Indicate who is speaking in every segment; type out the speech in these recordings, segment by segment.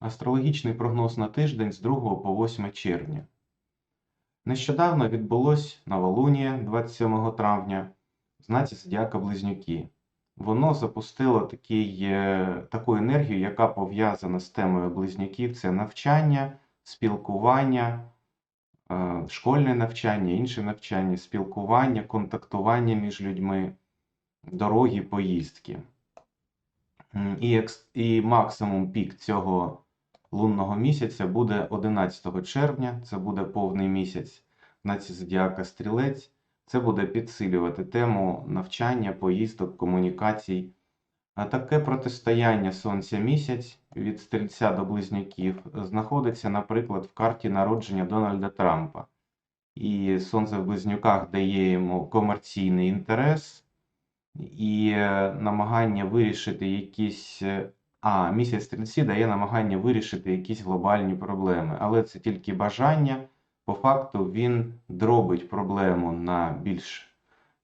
Speaker 1: Астрологічний прогноз на тиждень з 2 по 8 червня. Нещодавно відбулось новолунія 27 травня в знаці Зодіака Близнюки. Воно запустило такий, е, таку енергію, яка пов'язана з темою близнюків: це навчання, спілкування, е, школьне навчання, інше навчання, спілкування, контактування між людьми, дорогі, поїздки. І, і максимум пік цього лунного місяця буде 11 червня, це буде повний місяць в знаці Зодіака Стрілець. Це буде підсилювати тему навчання, поїздок, комунікацій. А таке протистояння Сонця-місяць від стрільця до близнюків знаходиться, наприклад, в карті народження Дональда Трампа. І Сонце в близнюках дає йому комерційний інтерес і е, намагання вирішити якісь. А, місяць стрільці дає намагання вирішити якісь глобальні проблеми, але це тільки бажання. По факту він дробить проблему на більш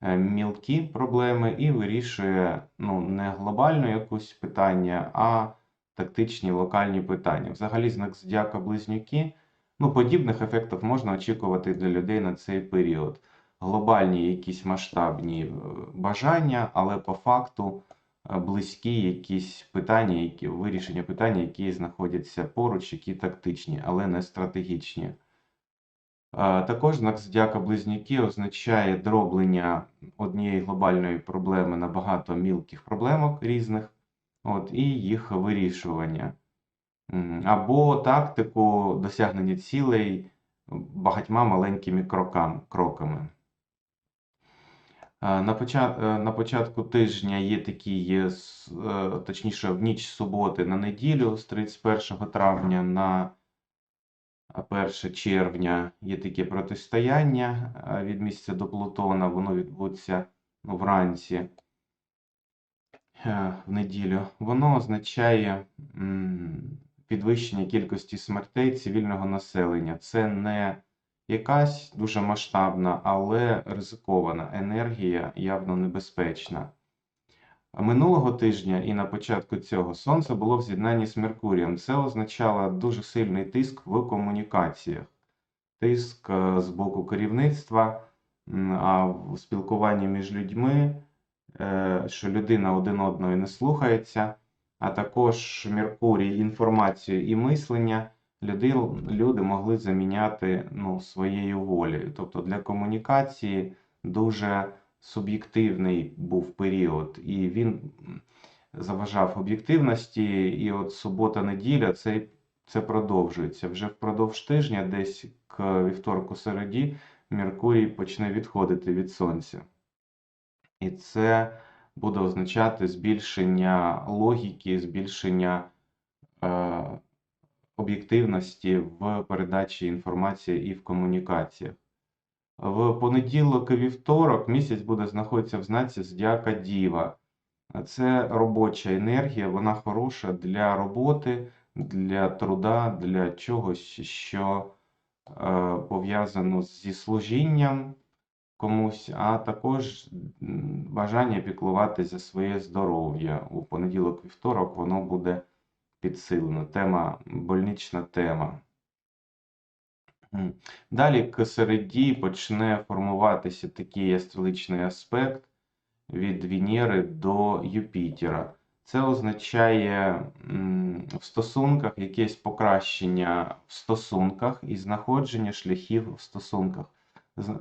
Speaker 1: е, мілкі проблеми і вирішує ну, не глобальну якусь питання, а тактичні локальні питання. Взагалі, знак Зодіака Близнюки, ну, подібних ефектів можна очікувати для людей на цей період. Глобальні якісь масштабні е, бажання, але по факту близькі якісь питання, які, вирішення питання, які знаходяться поруч, які тактичні, але не стратегічні. Також знак Зодіака Близнюки означає дроблення однієї глобальної проблеми на багато мілких проблемок різних, от, і їх вирішування. Або тактику досягнення цілей багатьма маленькими кроками. Е, На почат- е, на початку тижня є такі, е, точніше, в ніч суботи на неділю з 31 травня на 1 червня є таке протистояння е, від місяця до Плутона. Воно відбудеться ну, вранці е, в неділю. Воно означає підвищення кількості смертей цивільного населення. Це не якась дуже масштабна, але ризикована енергія, явно небезпечна. Минулого тижня і на початку цього Сонце було в з'єднанні з Меркурієм. Це означало дуже сильний тиск в комунікаціях, тиск е, з боку керівництва, а в спілкуванні між людьми, е, що людина один одної не слухається, а також Меркурій інформацію і мислення. Люди, люди могли заміняти ну, своєю волею. Тобто для комунікації дуже суб'єктивний був період, і він заважав об'єктивності. І от субота-неділя це, це продовжується. Вже впродовж тижня, десь к вівторку середі, Меркурій почне відходити від Сонця. І це буде означати збільшення логіки, збільшення е, об'єктивності в передачі інформації і в комунікаціях. В понеділок і вівторок місяць буде знаходитися в знаці Зодіака Діва. Це робоча енергія, вона хороша для роботи, для труда, для чогось, що е, пов'язано зі служінням комусь, а також бажання піклуватися за своє здоров'я. У понеділок-вівторок воно буде підсилено. Тема, больнична тема. Далі к середі почне формуватися такий астрологічний аспект від Венери до Юпітера. Це означає в стосунках якесь покращення в стосунках і знаходження шляхів в стосунках,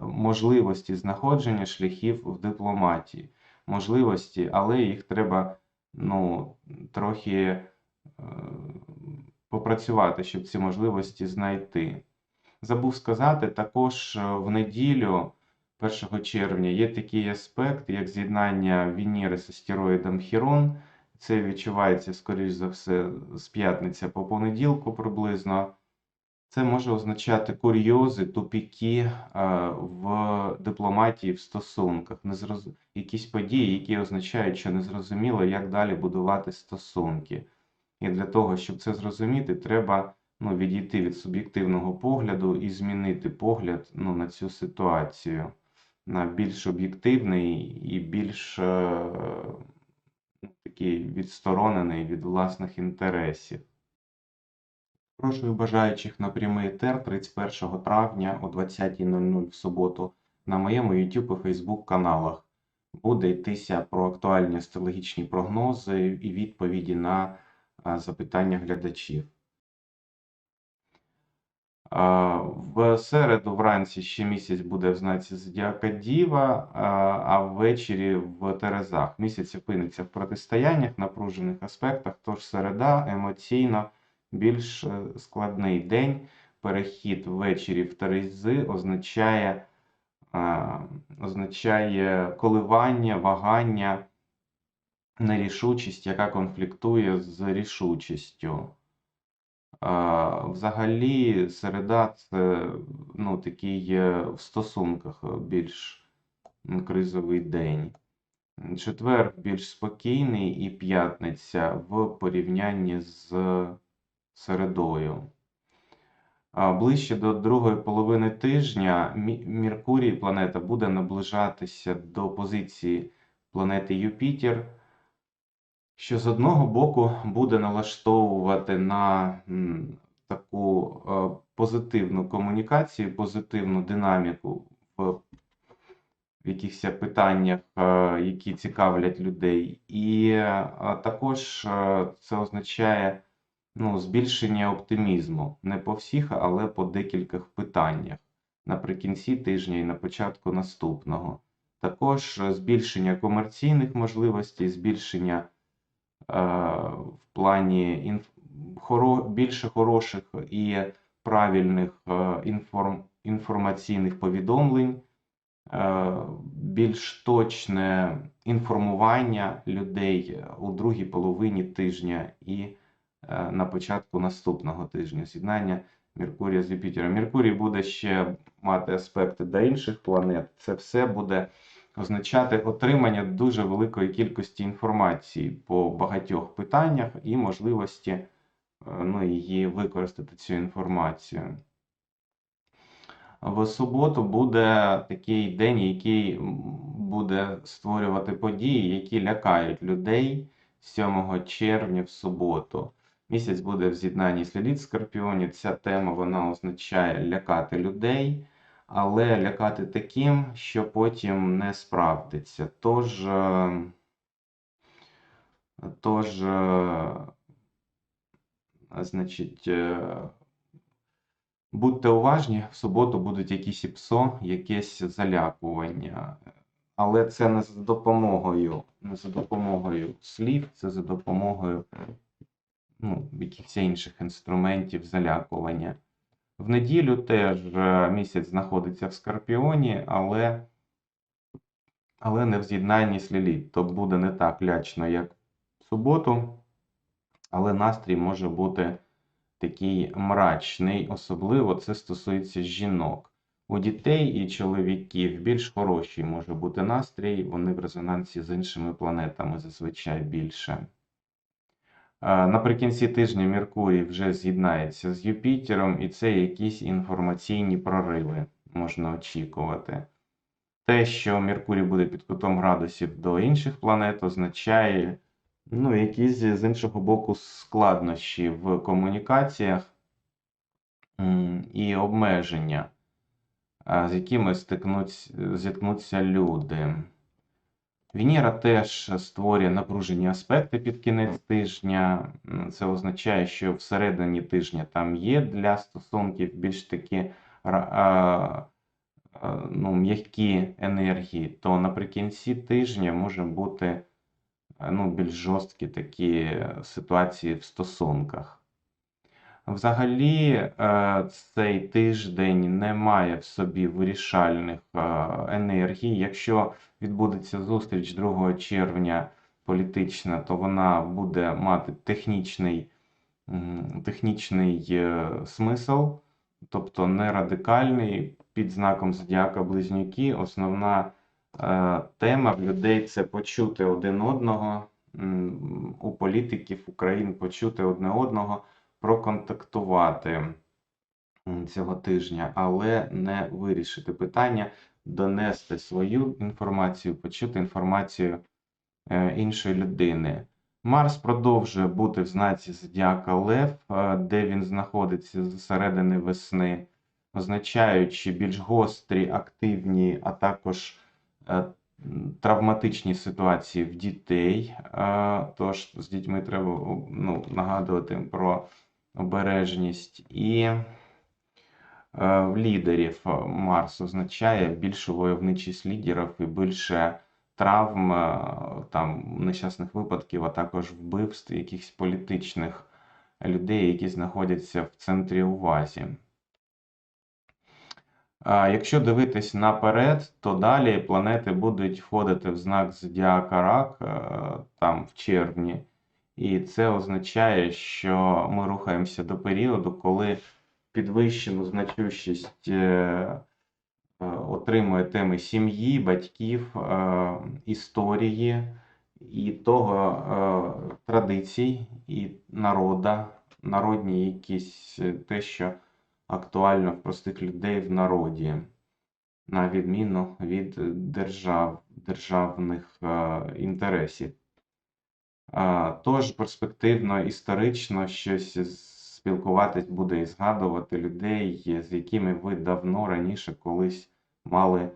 Speaker 1: можливості знаходження шляхів в дипломатії, можливості, але їх треба ну, трохи попрацювати, щоб ці можливості знайти. Забув сказати, також е, в неділю, 1 червня, є такий аспект, як з'єднання Венери з астероїдом Хірон. Це відчувається, скоріш за все, з п'ятниця по понеділку приблизно. Це може означати курйози, тупіки е, в дипломатії, в стосунках, якісь події, які означають, що незрозуміло, як далі будувати стосунки. І для того, щоб це зрозуміти, треба ну, відійти від суб'єктивного погляду і змінити погляд ну, на цю ситуацію на більш об'єктивний і більш е, такий відсторонений від власних інтересів. Запрошую бажаючих на прямий етер 31 травня о 20.00 в суботу на моєму YouTube і Facebook каналах. Буде йтися про актуальні астрологічні прогнози і відповіді на запитання глядачів. В середу вранці ще місяць буде в знаці Зодіака Діва, а, ввечері в Терезах. Місяць опиниться в протистояннях, напружених аспектах, тож середа емоційно більш е, складний день. Перехід ввечері в Терези означає, означає коливання, вагання, нерішучість, яка конфліктує з рішучістю. Взагалі, середа це ну, такий е, в стосунках е, більш кризовий день. Четвер більш спокійний і п'ятниця в порівнянні з середою. Ближче до другої половини тижня Мі- Меркурій, планета, буде наближатися до позиції планети Юпітер, що з одного боку буде налаштовувати на таку е, позитивну комунікацію, позитивну динаміку в якихось питаннях, е, які цікавлять людей. І е, також це означає ну, збільшення оптимізму не по всіх, але по декількох питаннях наприкінці тижня і на початку наступного. Також збільшення комерційних можливостей, збільшення в плані інф... хоро... більше хороших і правильних е, інформ... інформаційних повідомлень, е, більш точне інформування людей у другій половині тижня і е, на початку наступного тижня. З'єднання Меркурія з Юпітером. Меркурій буде ще мати аспекти до інших планет. Це все буде означати отримання дуже великої кількості інформації по багатьох питаннях і можливості е, ну, її використати цю інформацію. В суботу буде такий день, який буде створювати події, які лякають людей 7 червня в суботу. Місяць буде в з'єднанні слідів Скорпіоні. Ця тема вона означає лякати людей, але лякати таким, що потім не справдиться. Тож, е, тож, е, значить, е, будьте уважні, в суботу будуть якісь ІПСО, якесь залякування. Але це не за допомогою, не за допомогою слів, це за допомогою ну, якихось інших інструментів залякування. В неділю теж е, місяць знаходиться в Скорпіоні, але, але не в з'єднанні з Ліліт. То буде не так лячно, як в суботу, але настрій може бути такий мрачний, особливо це стосується жінок. У дітей і чоловіків більш хороший може бути настрій, вони в резонансі з іншими планетами зазвичай більше. Наприкінці тижня Меркурій вже з'єднається з Юпітером, і це якісь інформаційні прориви можна очікувати. Те, що Меркурій буде під кутом градусів до інших планет, означає ну, якісь з іншого боку складнощі в комунікаціях і обмеження, з якими зіткнуться люди. Венера теж створює напружені аспекти під кінець тижня. Це означає, що всередині тижня там є для стосунків більш такі ну, м'які енергії, то наприкінці тижня може бути е, ну, більш жорсткі такі е, ситуації в стосунках. Взагалі, е, цей тиждень не має в собі вирішальних е, енергій. Якщо відбудеться зустріч 2 червня політична, то вона буде мати технічний, технічний е, смисл, тобто не радикальний, під знаком Зодіака Близнюки. Основна тема в людей це почути один одного, у політиків України почути одне одного проконтактувати цього тижня, але не вирішити питання, донести свою інформацію, почути інформацію е, іншої людини. Марс продовжує бути в знаці Зодіака Лев, е, де він знаходиться з середини весни, означаючи більш гострі, активні, а також е, травматичні ситуації в дітей. Тож з дітьми треба ну, нагадувати про обережність. І е, в лідерів Марс означає більшу войовничість лідерів і більше травм, е, там, нещасних випадків, а також вбивств якихось політичних людей, які знаходяться в центрі уваги. А Якщо дивитись наперед, то далі планети будуть входити в знак Зодіака Рак е, там в червні. І це означає, що ми рухаємося до періоду, коли підвищену значущість е, е, отримує теми сім'ї, батьків, е, історії і того традицій, і народа, народні якісь те, що актуально в простих людей в народі, на відміну від держав, державних інтересів. Тож перспективно, історично щось спілкуватись буде і згадувати людей, з якими ви давно раніше колись мали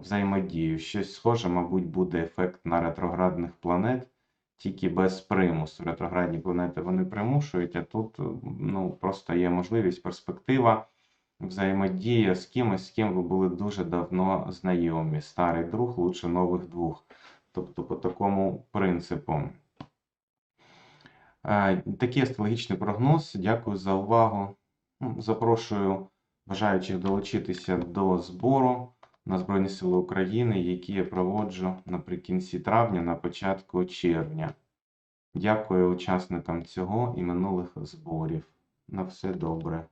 Speaker 1: взаємодію. Щось схоже, мабуть, буде ефект на ретроградних планет, тільки без примусу. Ретроградні планети вони примушують, а тут ну, просто є можливість, перспектива, взаємодія з кимось, з ким ви були дуже давно знайомі. Старий друг лучше нових двох. Тобто по такому принципу. Е, Такий астрологічний прогноз. Дякую за увагу. Ну, Запрошую бажаючих долучитися до збору на Збройні Сили України, які я проводжу наприкінці травня, на початку червня. Дякую учасникам цього і минулих зборів. На все добре.